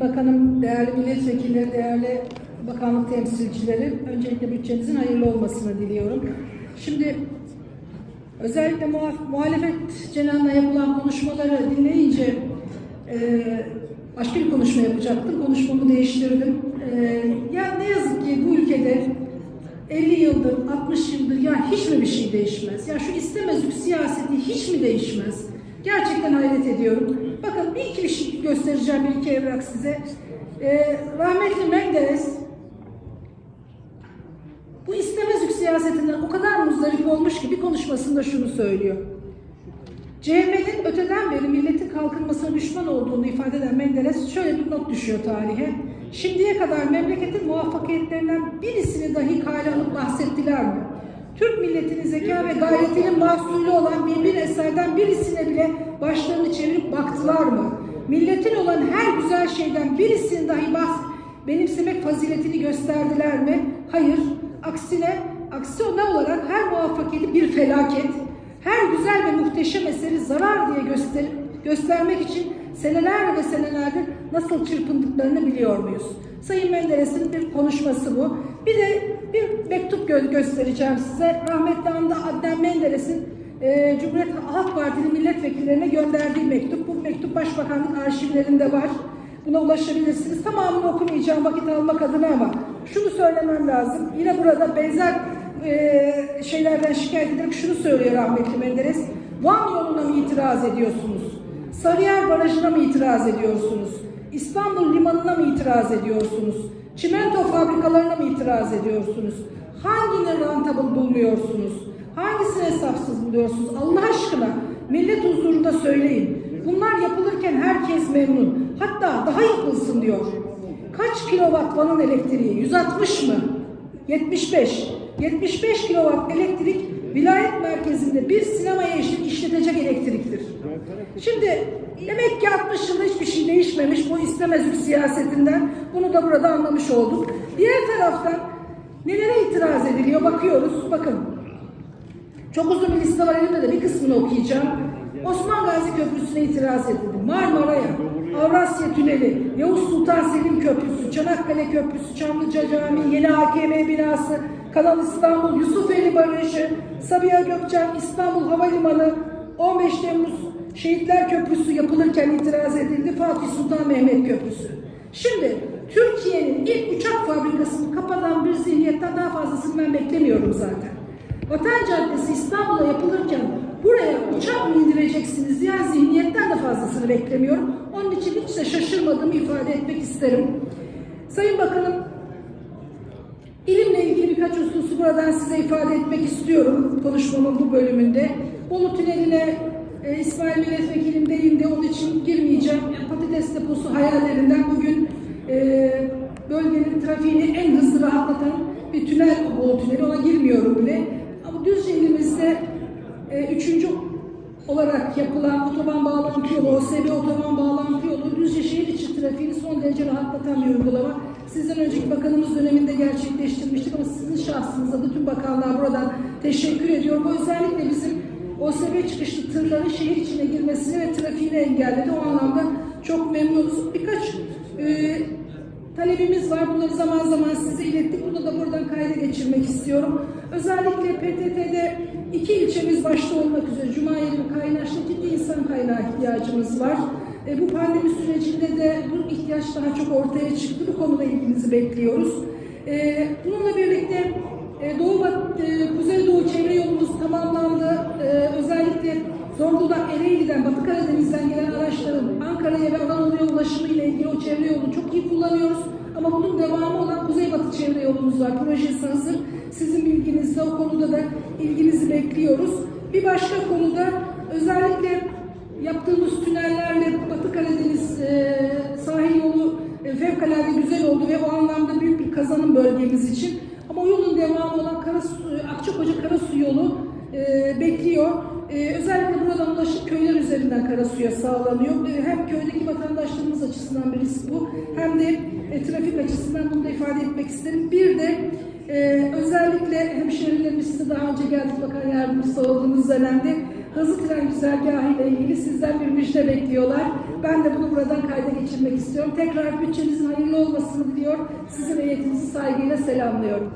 Bakanım, değerli milletvekilleri, değerli bakanlık temsilcileri, öncelikle bütçenizin hayırlı olmasını diliyorum. Şimdi özellikle muhaf- muhalefet cenahına yapılan konuşmaları dinleyince e, başka bir konuşma yapacaktım. Konuşmamı değiştirdim. E, ya ne yazık ki bu ülkede 50 yıldır, 60 yıldır ya hiç mi bir şey değişmez? Ya şu istemezlik siyaseti hiç mi değişmez? Gerçekten hayret ediyorum. Bakın bir iki bir göstereceğim, bir iki evrak size. Ee, rahmetli Menderes bu istemezlik siyasetinden o kadar muzdarip olmuş ki bir konuşmasında şunu söylüyor. CHP'nin öteden beri milletin kalkınmasına düşman olduğunu ifade eden Menderes şöyle bir not düşüyor tarihe. Şimdiye kadar memleketin muvaffakiyetlerinden birisini dahi kale alıp bahsettiler mi? Türk milletinin zeka ve gayretinin mahsulü olan bir bir eserden birisine bile başlarını çevirip baktılar mı? Milletin olan her güzel şeyden birisini dahi bahs benimsemek faziletini gösterdiler mi? Hayır. Aksine, aksiyonel olarak her muvaffakiyeti bir felaket, her güzel ve muhteşem eseri zarar diye göster göstermek için seneler ve senelerdir nasıl çırpındıklarını biliyor muyuz? Sayın Menderes'in bir konuşması bu. Bir de bir mektup gö göstereceğim size. Rahmetli Anda Adnan Menderes'in e, Cumhuriyet Halk Partili milletvekillerine gönderdiği mektup. Bu mektup Başbakanlık arşivlerinde var. Buna ulaşabilirsiniz. Tamamını okumayacağım vakit almak adına ama şunu söylemem lazım. Yine burada benzer e, şeylerden şikayet ederek şunu söylüyor rahmetli Menderes. Van yoluna mı itiraz ediyorsunuz? Sarıyer Barajı'na mı itiraz ediyorsunuz? İstanbul Limanı'na mı itiraz ediyorsunuz? Çimento fabrikalarına mı itiraz ediyorsunuz? Hangini rentable buluyorsunuz? Hangisini hesapsız buluyorsunuz? Allah aşkına millet huzurunda söyleyin. Bunlar yapılırken herkes memnun. Hatta daha yapılsın diyor. Kaç kilowatt Van'ın elektriği? 160 mı? 75. 75 kilowatt elektrik vilayet merkezinde bir sinemaya işlet- işletecek elektriktir. Şimdi demek ki 60 yılda hiçbir şey değişmemiş bu istemezlik siyasetinden. Bunu da burada anlamış olduk. Diğer taraftan nelere itiraz ediliyor bakıyoruz. Bakın çok uzun bir liste var elimde de bir kısmını okuyacağım. Osman Gazi Köprüsü'ne itiraz edildi. Marmara'ya, Avrasya Tüneli, Yavuz Sultan Selim Köprüsü, Çanakkale Köprüsü, Çamlıca Camii, Yeni AKM binası, Kanal İstanbul, Yusufeli Barajı, Sabiha Gökçen, İstanbul Havalimanı, 15 Temmuz Şehitler Köprüsü yapılırken itiraz edildi. Fatih Sultan Mehmet Köprüsü. Şimdi Türkiye'nin ilk uçak fabrikasını kapatan bir zihniyetten daha fazlasını ben beklemiyorum zaten. Vatan Caddesi İstanbul'a yapılırken buraya uçak mı indireceksiniz diye zihniyetten de fazlasını beklemiyorum. Onun için hiç de şaşırmadığımı ifade etmek isterim. Sayın Bakanım, ilimle ilgili birkaç hususu buradan size ifade etmek istiyorum konuşmamın bu bölümünde. Bolu Tüneli'ne e, İsmail Milletvekilim değindi, onun için girmeyeceğim. Patates deposu hayallerinden bugün e, bölgenin trafiğini en hızlı rahatlatan bir tünel Bolu Tüneli, ona girmiyorum bile. Düzce ilimizde e, üçüncü olarak yapılan otoban bağlantı yolu, OSB otoban bağlantı yolu Düzce şehir içi trafiğini son derece rahatlatan bir uygulama. Sizden önceki bakanımız döneminde gerçekleştirmiştik ama sizin şahsınıza da tüm bakanlığa buradan teşekkür ediyorum. Bu özellikle bizim OSB çıkışlı tırların şehir içine girmesini ve trafiğini engelledi. O anlamda çok memnunuz. Birkaç e, talebimiz var. Bunları zaman zaman size ilettik. Bunu da buradan kayda geçirmek istiyorum. Özellikle PTT'de iki ilçemiz başta olmak üzere Cuma'yeli ve Kaynaş'ta ciddi insan kaynağı ihtiyacımız var. E, bu pandemi sürecinde de bu ihtiyaç daha çok ortaya çıktı. Bu konuda ilginizi bekliyoruz. E, bununla birlikte e, Doğu e, Kuzeydoğu çevre yolumuz tamamlandı. E, özellikle Zonguldak Ereğli'den, Batı Karadeniz'den gelen araçların Ankara'ya ve Anadolu'ya ulaşımı ile ilgili o çevre yolunu çok iyi kullanıyoruz. Ama bunun devamı yolumuz var. Projesi hazır. Sizin bilginizle o konuda da ilginizi bekliyoruz. Bir başka konuda özellikle yaptığımız tünellerle Batı Karadeniz e, sahil yolu e, fevkalade güzel oldu ve o anlamda büyük bir kazanım bölgemiz için. Ama yolun devamı olan Karasu, Akçakoca Karasu yolu e, bekliyor. E, özellikle üzerinden Karasu'ya sağlanıyor. Hem köydeki vatandaşlarımız açısından bir risk bu hem de e, trafik açısından bunu da ifade etmek isterim. Bir de e, özellikle hemşehrilerimiz size daha önce geldik bakan yardımcısı olduğunuz dönemde hızlı tren güzergahı ile ilgili sizden bir müjde bekliyorlar. Ben de bunu buradan kayda geçirmek istiyorum. Tekrar bütçenizin hayırlı olmasını diliyor. Sizin heyetinizi saygıyla selamlıyorum.